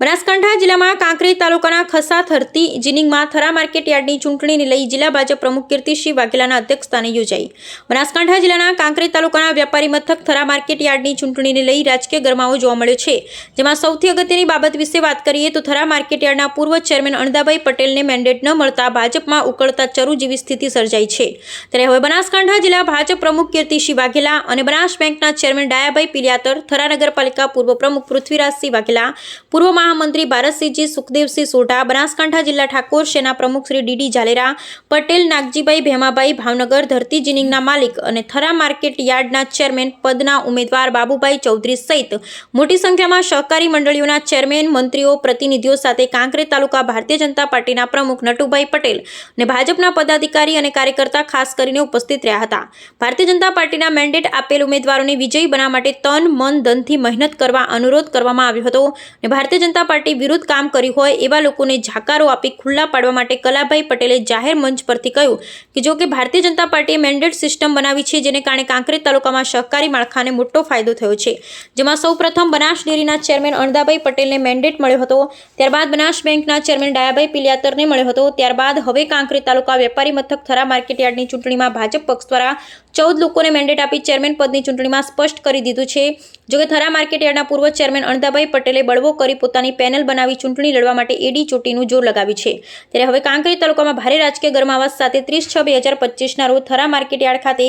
બનાસકાંઠા જિલ્લામાં કાંકરેજ તાલુકાના ખસા થરતી જીનિંગમાં થરા માર્કેટ યાર્ડની ચૂંટણીને લઈ જિલ્લા ભાજપ પ્રમુખ કીર્તિસિંહ વાઘેલાના અધ્યક્ષસ્થાને યોજાઈ. બનાસકાંઠા જિલ્લાના કાંકરેજ તાલુકાના વેપારી મથક થરા માર્કેટ યાર્ડની ચૂંટણીને લઈ રાજકીય ગરમાવો જોવા મળ્યો છે. જેમાં સૌથી અગત્યની બાબત વિશે વાત કરીએ તો થરા માર્કેટ યાર્ડના પૂર્વ ચેરમેન અણદાભાઈ પટેલને મેન્ડેટ ન મળતા ભાજપમાં ઉકળતા ચરુ જેવી સ્થિતિ સર્જાઈ છે. ત્યારે હવે બનાસકાંઠા જિલ્લા ભાજપ પ્રમુખ કીર્તિસિંહ વાઘેલા અને બનાસ બેંકના ચેરમેન ડાયાભાઈ પિલિયાતર થરા નગરપાલિકા પૂર્વ પ્રમુખ પૃથ્વીરાજસિંહ વાઘેલા પૂર્વ મહામંત્રી ભારતસિંહજી સુખદેવસિંહ સોઢા, બનાસકાંઠા જિલ્લા ઠાકોર, સેના પ્રમુખ શ્રી ડીડી ઝાલેરા પટેલ, નાગજીભાઈ ભેમાભાઈ, ભાવનગર ધરતી જીનિંગના માલિક અને થરા માર્કેટ યાર્ડના ચેરમેન પદના ઉમેદવાર બાબુભાઈ ચૌધરી સહિત મોટી સંખ્યામાં સહકારી મંડળીઓના ચેરમેન, મંત્રીઓ, પ્રતિનિધિઓ સાથે કાંકરેજ તાલુકા ભારતીય જનતા પાર્ટીના પ્રમુખ નટુભાઈ પટેલ અને ભાજપના પદાધિકારી અને કાર્યકર્તા ખાસ કરીને ઉપસ્થિત રહ્યા હતા. ભારતીય જનતા પાર્ટીના મેન્ડેટ આપેલ ઉમેદવારોને વિજયી બનાવવા માટે તન, મન, ધનથી મહેનત કરવા અનુરોધ કરવામાં આવ્યો હતો અને ભારતીય જનતા પાર્ટી વિરુદ્ધ કામ કર્યું હોય એવા લોકોને જાકારો આપી ખુલ્લા પાડવા માટે કલાભાઈ પટેલે જાહેર મંચ પરથી કહ્યું કે જો કે ભારતીય જનતા પાર્ટીએ મેન્ડેટ સિસ્ટમ બનાવી છે જેને કારણે કાંકરેજ તાલુકામાં સહકારી માળખાને મોટો ફાયદો થયો છે. જેમાં સૌપ્રથમ બનાસ ડેરીના ચેરમેન અણદાભાઈ પટેલને મેન્ડેટ મળ્યો હતો. ત્યારબાદ બનાસ બેંકના ચેરમેન ડાયાભાઈ પિલિયાતરને મળ્યો હતો. ત્યારબાદ હવે કાંકરેજ તાલુકા વેપારી મથક થરા માર્કેટયાર્ડની ચૂંટણીમાં ભાજપ પક્ષ દ્વારા ચૌદ લોકોને મેન્ડેટ આપી ચેરમેન પદની ચૂંટણીમાં સ્પષ્ટ કરી દીધું છે. જોકે થરા માર્કેટ યાર્ડના પૂર્વ ચેરમેન અણદાભાઈ પટેલે બળવો કરી પોતાની પેનલ બનાવી ચૂંટણી લડવા માટે એડી ચોટીનું જોર લગાવ્યું છે. ત્યારે હવે કાંકરી તાલુકામાં ભારે રાજકીય ગરમાવાસ સાથે ત્રીસ છ બે હજાર પચીસના રોજ થરા માર્કેટ યાર્ડ ખાતે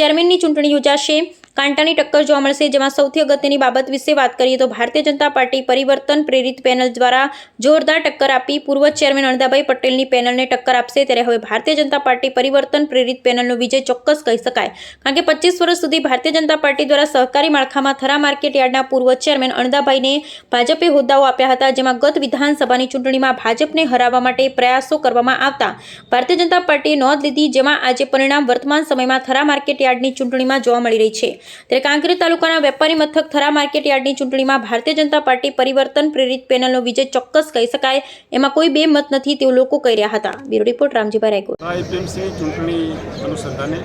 ચેરમેનની ચૂંટણી યોજાશે. કાંટાની ટક્કર જોવા મળશે. જેમાં સૌથી અગત્યની બાબત વિશે વાત કરીએ તો ભારતીય જનતા પાર્ટી પરિવર્તન પ્રેરિત પેનલ દ્વારા જોરદાર ટક્કર આપી પૂર્વ ચેરમેન અણદાભાઈ પટેલની પેનલને ટક્કર આપશે. ત્યારે હવે ભારતીય જનતા પાર્ટી પરિવર્તન પ્રેરિત પેનલનો વિજય ચોક્કસ કહી શકાય. કારણ કે પચીસ વર્ષ સુધી ભારતીય જનતા પાર્ટી દ્વારા સહકારી માળખામાં થરા માર્કેટ યાર્ડના પૂર્વ ચેરમેન અણદાભાઈને ભાજપે હોદ્દાઓ આપ્યા હતા. જેમાં ગત વિધાનસભાની ચૂંટણીમાં ભાજપને હરાવવા માટે પ્રયાસો કરવામાં આવતા ભારતીય જનતા પાર્ટીએ નોંધ લીધી, જેમાં આજે પરિણામ વર્તમાન સમયમાં થરા માર્કેટ યાર્ડની ચૂંટણીમાં જોવા મળી રહી છે. ત્યારે કાંકરી તાલુકાના વેપારી મથક થરા માર્કેટ યાર્ડની ચૂંટણીમાં ભારતીય જનતા પાર્ટી પરિવર્તન પ્રેરિત પેનલનો વિજય ચોક્કસ કહી શકાય. એમાં કોઈ બે મત નથી તેવું લોકો કહી રહ્યા હતા. Bureau report, Ramjibhai Raygor. IPMC ચૂંટણી અનુસંધાને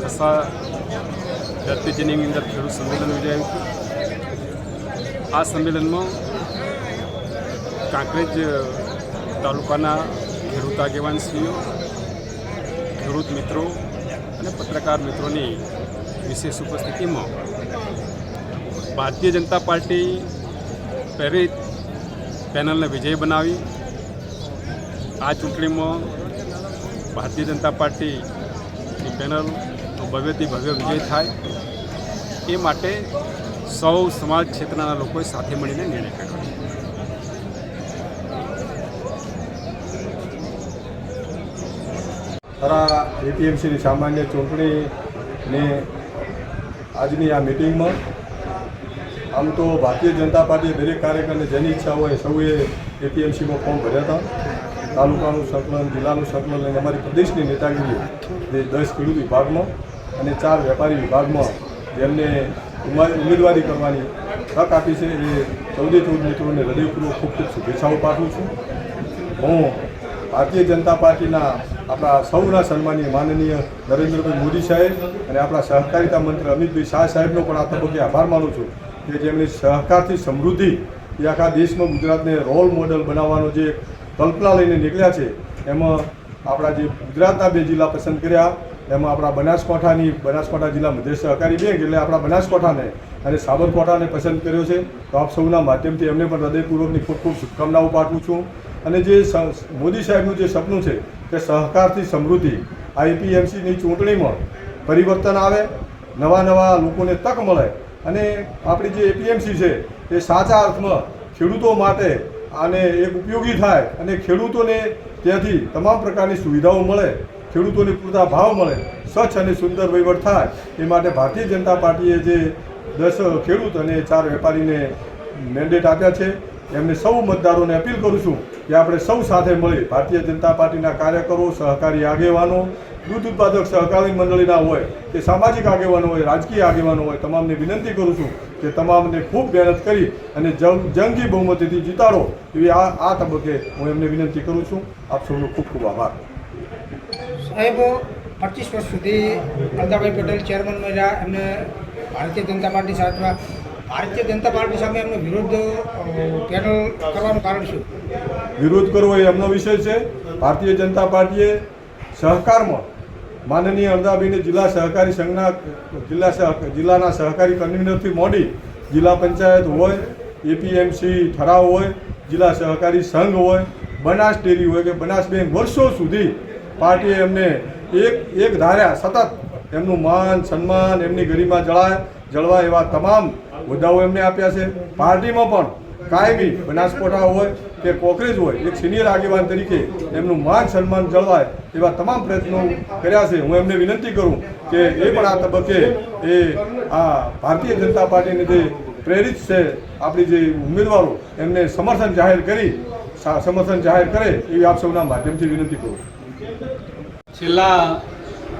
ખાસા જેની અંદર ખેડૂત સંમેલન યોજાયું. આ સંમેલનમાં કાંકરેજ તાલુકાના ખેડૂત આગેવાનશ્રીઓ, ખેડૂત મિત્રો અને પત્રકાર મિત્રોની વિશેષ ઉપસ્થિતિમાં ભારતીય જનતા પાર્ટી પ્રેરિત પેનલને વિજય બનાવી. આ ચૂંટણીમાં ભારતીય જનતા પાર્ટીની પેનલનો ભવ્યથી ભવ્ય વિજય થાય. એ માટે સૌ સમાજ ક્ષેત્રના લોકોએ સાથે મળીને નિર્ણય કર્યો. ખરા એપીએમસીની સામાન્ય ચૂંટણીની આજની આ મિટિંગમાં આમ તો ભારતીય જનતા પાર્ટીએ દરેક કાર્યકરને જેની ઈચ્છા હોય સૌએ એપીએમસીમાં ફોર્મ ભર્યા હતા. તાલુકાનું સંકલન જિલ્લાનું સંકલન અને અમારી પ્રદેશની નેતાગીરીએ જે દસ ખેડૂત વિભાગમાં અને ચાર વેપારી વિભાગમાં જેમને ઉમેદવારી કરવાની તક આપી છે. એ ચૌદે ચૌદ મિત્રોને હૃદયપૂર્વક ખૂબ ખૂબ શુભેચ્છાઓ પાઠવું છું. હું ભારતીય જનતા પાર્ટીના આપણા સૌના સન્માનીય માનનીય નરેન્દ્રભાઈ મોદી સાહેબ અને આપણા સહકારિતા મંત્રી અમિતભાઈ શાહ સાહેબનો પણ આ તબક્કે આભાર માનું છું કે જેમણે સહકારથી સમૃદ્ધિ એ આખા દેશમાં ગુજરાતને રોલ મોડલ બનાવવાનો જે કલ્પના લઈને નીકળ્યા છે, એમાં આપણા જે ગુજરાતના બે જિલ્લા પસંદ કર્યા, એમાં આપણા બનાસકાંઠાની, બનાસકાંઠા જિલ્લા મધ્ય સહકારી બેંક એટલે આપણા બનાસકાંઠાને અને સાબરકાંઠાને પસંદ કર્યો છે. તો આપ સૌના માધ્યમથી એમને પણ હૃદયપૂર્વકની ખૂબ ખૂબ શુભકામનાઓ પાઠવું છું. અને જે મોદી સાહેબનું જે સપનું છે કે સહકારથી સમૃદ્ધિ આઈપીએમસીની ચૂંટણીમાં પરિવર્તન આવે, નવા નવા લોકોને તક મળે અને આપણી જે એપીએમસી છે એ સાચા અર્થમાં ખેડૂતો માટે આને એક ઉપયોગી થાય અને ખેડૂતોને ત્યાંથી તમામ પ્રકારની સુવિધાઓ મળે, ખેડૂતોને પૂરતા ભાવ મળે, સ્વચ્છ અને સુંદર વહીવટ થાય, એ માટે ભારતીય જનતા પાર્ટીએ જે દસ ખેડૂત અને ચાર વેપારીને મેન્ડેટ આપ્યા છે. એમને સૌ મતદારોને અપીલ કરું છું કે આપણે સૌ સાથે મળી ભારતીય જનતા પાર્ટીના કાર્યકરો, સહકારી આગેવાનો, દૂધ ઉત્પાદક સહકારી મંડળીના હોય કે સામાજિક આગેવાનો હોય, રાજકીય આગેવાનો હોય, તમામને વિનંતી કરું છું કે તમામને ખૂબ મહેનત કરી અને જંગ બહુમતીથી જીતાડો એવી આ આ તબક્કે હું એમને વિનંતી કરું છું. આપ સૌનો ખૂબ ખૂબ આભાર. સાહેબ, પચીસ વર્ષ સુધી અલ્દાભાઈ પટેલ ચેરમેન રહ્યા એમને ભારતીય જનતા પાર્ટી સાથે ભારતીય જનતા પાર્ટી સામે એમનો વિરોધ પેનલ કરવાનું કારણ શું? વિરોધ કરવો એ એમનો વિષય છે. ભારતીય જનતા પાર્ટીએ સહકારમાં માનનીય અરદાબીને જિલ્લા સહકારી સંઘના, જિલ્લા જિલ્લાના સહકારી કન્વીનરથી મોડી જિલ્લા પંચાયત હોય, એપીએમસી ઠરાવ હોય, જિલ્લા સહકારી સંઘ હોય, બનાસ ડેરી હોય કે બનાસ બેંક વર્ષો સુધી પાર્ટીએ એમને એક એક ધાર્યા, સતત એમનું માન, સન્માન એમની ગરિમા જળાય, જળવાય એવા તમામ હોદ્દાઓ એમને આપ્યા છે. પાર્ટીમાં પણ કાયમી બનાસકોટા હોય કે કોકરેજ હોય, એક સિનિયર આગેવાન તરીકે એમનું માન, સન્માન જળવાય એવા તમામ પ્રયત્નો કર્યા છે. હું એમને વિનંતી કરું કે એ પણ આ તબક્કે એ આ ભારતીય જનતા પાર્ટીને જે પ્રેરિત છે, આપણી જે ઉમેદવારો, એમને સમર્થન જાહેર કરી સમર્થન જાહેર કરે, એવી આપ સૌના માધ્યમથી વિનંતી કરું છેલ્લા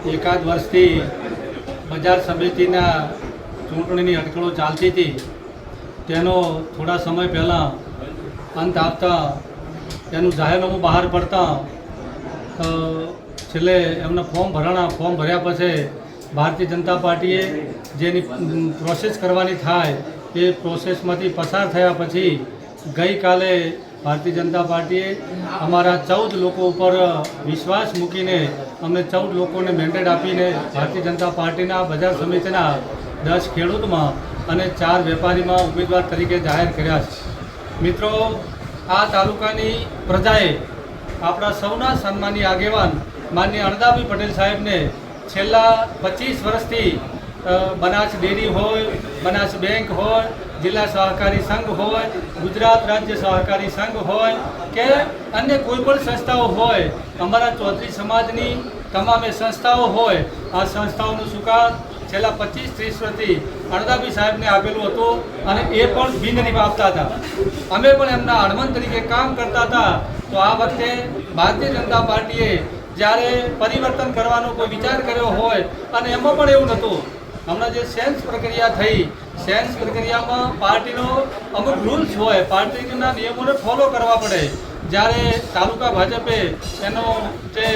એકાદ વર્ષથી બજાર સમિતિના ચૂંટણીની અટકળો ચાલતી હતી. તેનો થોડા સમય પહેલાં અંત આપતા તેનું જાહેરનામું બહાર પડતા છેલ્લે એમના ફોર્મ ભરાણા, ફોર્મ ભર્યા પછી ભારતીય જનતા પાર્ટીએ જેની પ્રોસેસ કરવાની થાય એ પ્રોસેસમાંથી પસાર થયા પછી ગઈકાલે ભારતીય જનતા પાર્ટીએ અમારા ચૌદ લોકો ઉપર વિશ્વાસ મૂકીને અમને ચૌદ લોકોને મેન્ડેટ આપીને ભારતીય જનતા પાર્ટીના બજાર સમિતિના દસ ખેડૂતમાં અને ચાર વેપારીમાં ઉમેદવાર તરીકે જાહેર કર્યા છે. મિત્રો, આ તાલુકાની પ્રજાએ આપણા સૌના સન્માની આગેવાન માન્ય અણદાભાઈ પટેલ સાહેબને છેલ્લા પચીસ વર્ષથી બનાસ ડેરી હોય, બનાસ બેંક હોય, જિલ્લા સહકારી સંઘ હોય, ગુજરાત રાજ્ય સહકારી સંઘ હોય કે અન્ય કોઈ પણ સંસ્થાઓ હોય, અમારા ચૌધરી સમાજની તમામે સંસ્થાઓ હોય, આ સંસ્થાઓનું સુકાન છેલ્લા પચીસ, ત્રીસ વર્ષથી અણદાભી સાહેબને આપેલું હતું અને એ પણ બિનહરીફ આપતા હતા. અમે પણ એમના હણમંત તરીકે કામ કરતા હતા. તો આ વખતે ભારતીય જનતા પાર્ટીએ જ્યારે પરિવર્તન કરવાનો કોઈ વિચાર કર્યો હોય અને એમાં પણ એવું નહોતું હમણાં જે સેન્સ પ્રક્રિયા થઈ, સેન્સ પ્રક્રિયામાં પાર્ટીનો અમુક રૂલ્સ હોય, પાર્ટીના નિયમોને ફોલો કરવા પડે. જ્યારે તાલુકા ભાજપે એનો જે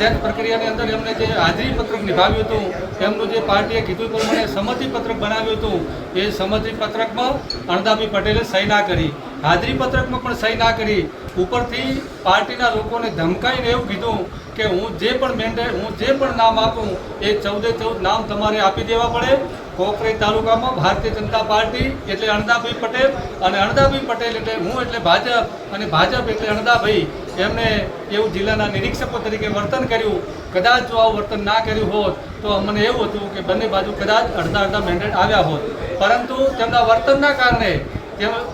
સેન્સ પ્રક્રિયાની અંદર એમને જે હાજરી પત્રક નિભાવ્યું હતું, એમનું જે પાર્ટીએ કીધું પ્રમાણે સંમતિ પત્રક બનાવ્યું હતું, એ સંમતિ પત્રકમાં અણદાભાઈ પટેલે સહી ના કરી. હાજરી પત્રકમાં પણ સહી ના કરી. ઉપરથી પાર્ટીના લોકોને ધમકાઈને એવું કીધું કે હું જે પણ મેન્ડેટ હું જે પણ નામ આપું, એ ચૌદે ચૌદ નામ તમારે આપી દેવા પડે. કોકરેજ તાલુકામાં ભારતીય જનતા પાર્ટી એટલે અણદાભાઈ પટેલ અને અણદાભાઈ પટેલ એટલે હું એટલે ભાજપ અને ભાજપ એટલે અણદાભાઈ. એમને એવું જિલ્લાના નિરીક્ષકો તરીકે વર્તન કર્યું. કદાચ જો આવું વર્તન ના કર્યું હોત, તો અમને એવું હતું કે બંને બાજુ કદાચ અડધા અડધા મેન્ડેટ આવ્યા હોત. પરંતુ તેમના વર્તનના કારણે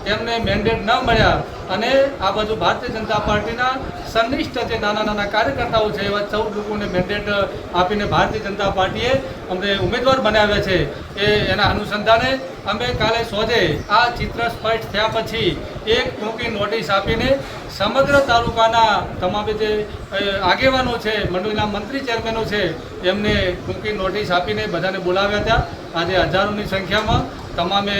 તેમને મેન્ડેટ ન મળ્યા અને આ બાજુ ભારતીય જનતા પાર્ટીના સંનિષ્ઠ જે નાના નાના કાર્યકર્તાઓ છે, એવા ચૌદ લોકોને મેન્ડેટ આપીને ભારતીય જનતા પાર્ટીએ અમને ઉમેદવાર બનાવ્યા છે એ એના અનુસંધાને અમે કાલે સોજે આ ચિત્ર સ્પષ્ટ થયા પછી એક ટૂંકી નોટિસ આપીને સમગ્ર તાલુકાના તમામે જે આગેવાનો છે, મંડળીના મંત્રી ચેરમેનો છે, એમને ટૂંકી નોટિસ આપીને બધાને બોલાવ્યા હતા. આજે હજારોની સંખ્યામાં તમામે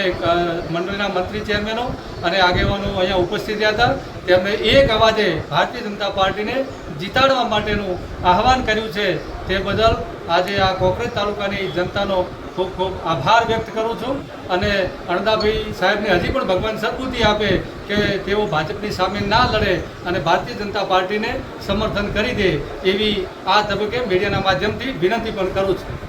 મંડળના મંત્રી ચેરમેનો અને આગેવાનો અહીંયા ઉપસ્થિત રહ્યા હતા. તેમણે એક અવાજે ભારતીય જનતા પાર્ટીને જીતાડવા માટેનું આહવાન કર્યું છે તે બદલ આજે આ કોકરેજ તાલુકાની જનતાનો ખૂબ ખૂબ આભાર વ્યક્ત કરું છું અને અણદાભાઈ સાહેબને હજી પણ ભગવાન સદબુદ્ધિ આપે કે તેઓ ભાજપની સામે ના લડે અને ભારતીય જનતા પાર્ટીને સમર્થન કરી દે એવી આ તબક્કે મીડિયાના માધ્યમથી વિનંતી પણ કરું છું.